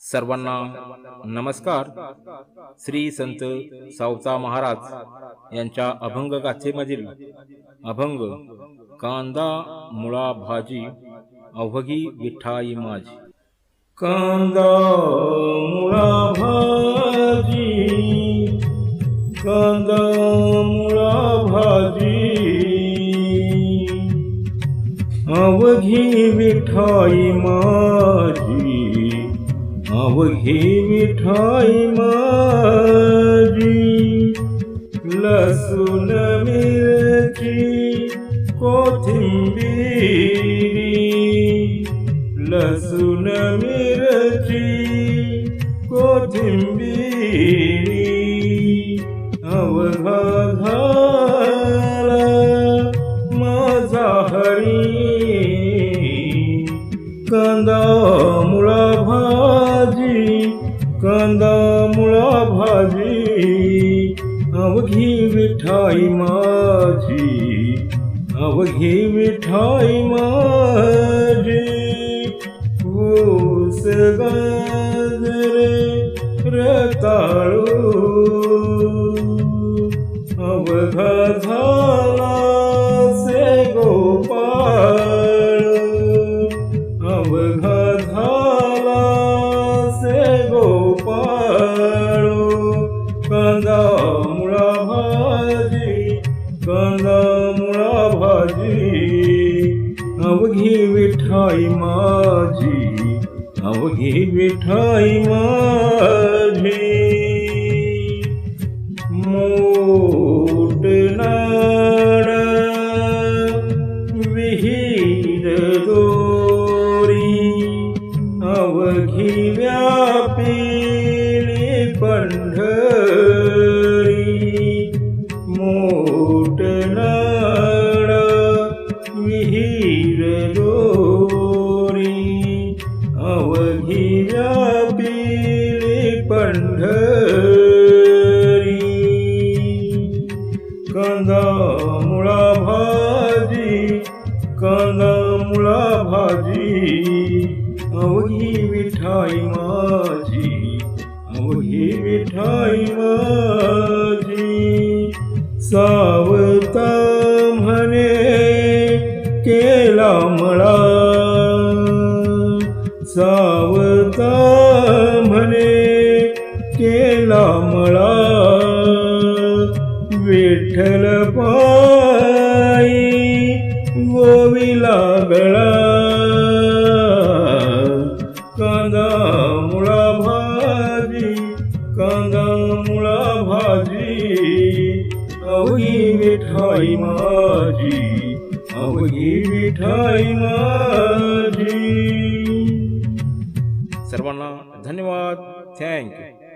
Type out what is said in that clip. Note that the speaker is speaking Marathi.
सर्वांना नमस्कार. श्री संत सावचा महाराज यांच्या अभंग गाथेमधील अभंग कांदा मुळा भाजी अवघी विठाई माझी कांदा मुळा भाजी कांदा मुळा भाजी अवघी विठाई माझी अवघी विठाई माझी लसूण मिरची कोथिंबीरी लसूण मिरची कोथिंबीरी अवघा झाला माझा हरी कांदा मुळा मुळा भाजी अवघी विठाई माझी अवघी विठाई माझी. ऊस गाजरे रताळू अवघा झाला से गोपाळ अवघा अवघी विठाई माझी अवघी विठाई माझी. मोटनाड विहीर दोरी अवघी व्यापी पंढरी कांदा मुळा भाजी कांदा मुळा भाजी अवघी विठाई माझी अवघी विठाई माझी सावता केला मळा विठ्ठल पाई गोविला गळा कांदा मुळा भाजी कांदा मुळा भाजी अवघी मिठाई माझी अवघी मिठाई माझी. सर्वांना धन्यवाद. थँक्यू